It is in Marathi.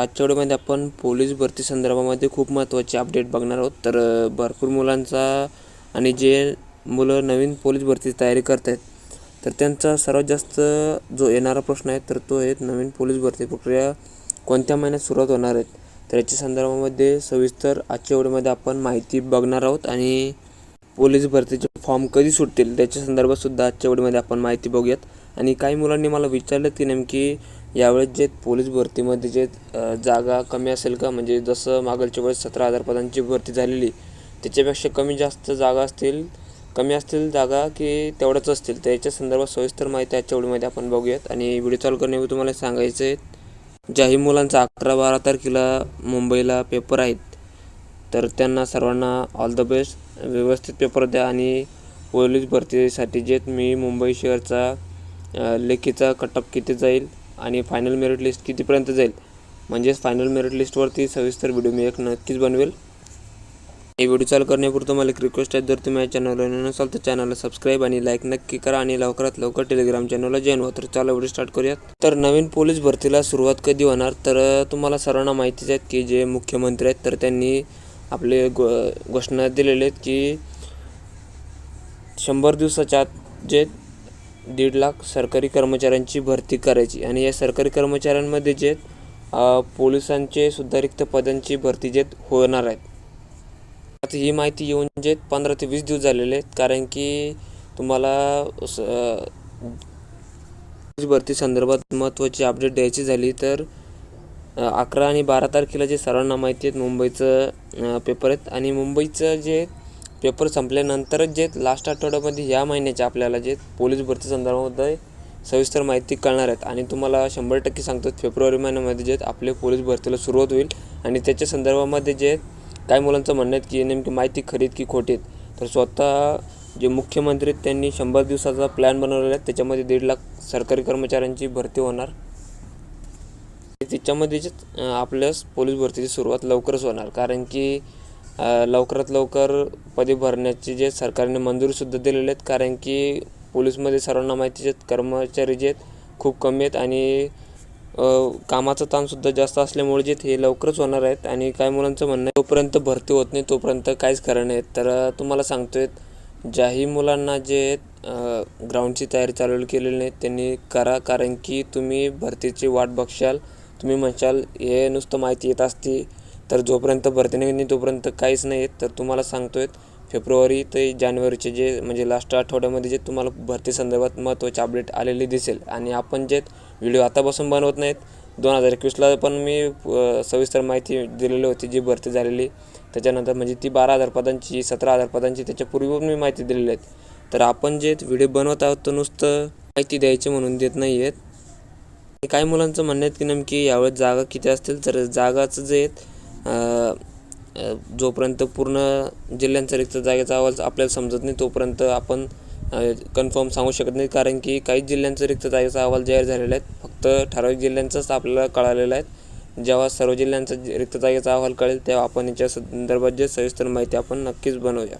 आजच्या व्हिडिओमध्ये आपण पोलीस भरती संदर्भामध्ये खूप महत्त्वाचे अपडेट बघणार आहोत. तर भरपूर मुलांचा आणि जे मुलं नवीन पोलीस भरतीची तयारी करत आहेत तर त्यांचा सर्वात जास्त जो येणारा प्रश्न आहे तर तो आहे नवीन पोलीस भरती प्रक्रिया कोणत्या महिन्यात सुरुवात होणार आहेत तर याच्या संदर्भामध्ये सविस्तर आजच्या व्हिडिओमध्ये आपण माहिती बघणार आहोत आणि पोलीस भरतीचे फॉर्म कधी सुटतील त्याच्या संदर्भात सुद्धा आजच्या व्हिडिओमध्ये आपण माहिती बघूयात. आणि काही मुलांनी मला विचारलं की नेमकी यावेळेस जे पोलीस भरतीमध्ये जे जागा कमी असेल का? म्हणजे जसं मागलच्या वेळेस सतरा हजार पदांची भरती झालेली त्याच्यापेक्षा कमी जास्त जागा असतील कमी असतील जागा की तेवढ्याच असतील? त्याच्या संदर्भात सविस्तर माहिती आजच्या व्हिडिओमध्ये आपण बघूयात. आणि व्हिडिओ चालू करण्यापूर्वी तुम्हाला सांगायचं आहे ज्याही मुलांचा अकरा बारा तारखेला मुंबईला पेपर आहेत तर त्यांना सर्वांना ऑल द बेस्ट व्यवस्थित पेपर द्या आणि पोलीस भरतीसाठी जे मी मुंबई शहरचा लेखीचा कटअप किती जाईल आणि फायनल मेरिट लिस्ट कितीपर्यंत जाईल? म्हणजेच फायनल मेरिट लिस्टवरती सविस्तर व्हिडिओ मी एक नक्कीच बनवेल. हे व्हिडिओ चालू करण्यापूर्वी मला एक रिक्वेस्ट आहे. जर तुम्ही या चॅनलवर नसाल तर चॅनलला सबस्क्राईब आणि लाईक नक्की करा आणि लवकरात लवकर टेलिग्राम चॅनलला जॉईन व्हा. तर चला व्हिडिओ स्टार्ट करूयात. तर नवीन पोलीस भरतीला सुरुवात कधी होणार? तर तुम्हाला सर्वांना माहितीच आहेत की जे मुख्यमंत्री आहेत तर त्यांनी आपले घो घोषणा दिलेले आहेत की शंभर दिवसाच्या आत जे दीड लाख सरकारी कर्मचाऱ्यांची भरती करायची. आणि या सरकारी कर्मचाऱ्यांमध्ये जे पोलिसांचे सुद्धा रिक्त पदांची भरती जे होणार आहेत. आता ही माहिती येऊन जे पंधरा ते वीस दिवस झालेले आहेत कारण की तुम्हाला स- भरती संदर्भात महत्त्वाची अपडेट द्यायची झाली तर अकरा आणि बारा तारखेला जे सर्वांना माहिती आहेत मुंबईचं पेपर आहेत. आणि मुंबईचं जे पेपर संपल्यानंतरच जे लास्ट आठवड्यामध्ये या महिन्याच्या आपल्याला जे पोलीस भरती संदर्भामध्ये सविस्तर माहिती कळणार आहेत. आणि तुम्हाला शंभर टक्के सांगतो फेब्रुवारी महिन्यामध्ये जे आपले पोलीस भरतीला सुरुवात होईल. आणि त्याच्या संदर्भामध्ये जे काही मुलांचं म्हणणं आहे की नेमकी माहिती खरीत की खोटीत तर स्वतः जे मुख्यमंत्री आहेत त्यांनी शंभर दिवसाचा प्लॅन बनवलेला आहे. त्याच्यामध्ये दीड लाख सरकारी कर्मचाऱ्यांची भरती होणार. त्याच्यामध्ये जे आपल्यास पोलीस भरतीची सुरुवात लवकरच होणार. कारण की लवकरात लवकर पदे भरण्याची जे सरकारने मंजुरीसुद्धा दिलेले आहेत कारण की पोलीसमध्ये सर्वांना माहिती आहेत कर्मचारी जे आहेत खूप कमी आहेत आणि कामाचं कामाचा ताणसुद्धा जास्त असल्यामुळे जे हे लवकरच होणार आहेत आणि काही मुलांचं म्हणणं आहे तोपर्यंत भरती होत नाही तोपर्यंत काहीच खरं नाही तर तुम्हाला सांगतो आहेत ज्याही मुलांना जे ग्राउंडची तयारी चालू केलेली नाही त्यांनी करा कारण की तुम्ही भरतीची वाट बघशाल तुम्ही म्हणशाल हे नुसतं माहिती येत असती तर जोपर्यंत भरती नाही नाही तोपर्यंत काहीच नाही आहेत तर तुम्हाला सांगतोय फेब्रुवारी ते जानेवारीचे जे म्हणजे लास्ट आठवड्यामध्ये जे तुम्हाला भरती संदर्भात महत्त्वाचे अपडेट आलेले दिसेल. आणि आपण जे व्हिडिओ आतापासून बनवत नाहीत दोन हजार एकवीसला पण मी सविस्तर माहिती दिलेली होती जी भरती झालेली. त्याच्यानंतर म्हणजे ती बारा हजार पदांची सतरा हजार पदांची त्याच्यापूर्वी पण मी माहिती दिलेली आहेत. तर आपण जे व्हिडिओ बनवत आहोत तर नुसतं माहिती द्यायची म्हणून देत नाही आहेत आणि काही मुलांचं म्हणणं आहेत की नेमकी यावेळेस जागा किती असतील? तर जागाचं जे आहेत जोपर्यंत पूर्ण जिल्ह्यांचा रिक्त जागेचा अहवाल आपल्याला समजत नाही तोपर्यंत आपण कन्फर्म सांगू शकत नाही. कारण की काही जिल्ह्यांचा रिक्त जागेचा अहवाल जाहीर झालेला आहे. फक्त ठराविक जिल्ह्यांचाच आपल्याला कळालेला आहे. जेव्हा सर्व जिल्ह्यांचा रिक्त जागेचा अहवाल कळेल तेव्हा आपण याच्या संदर्भात जे सविस्तर माहिती आपण नक्कीच बनवूया.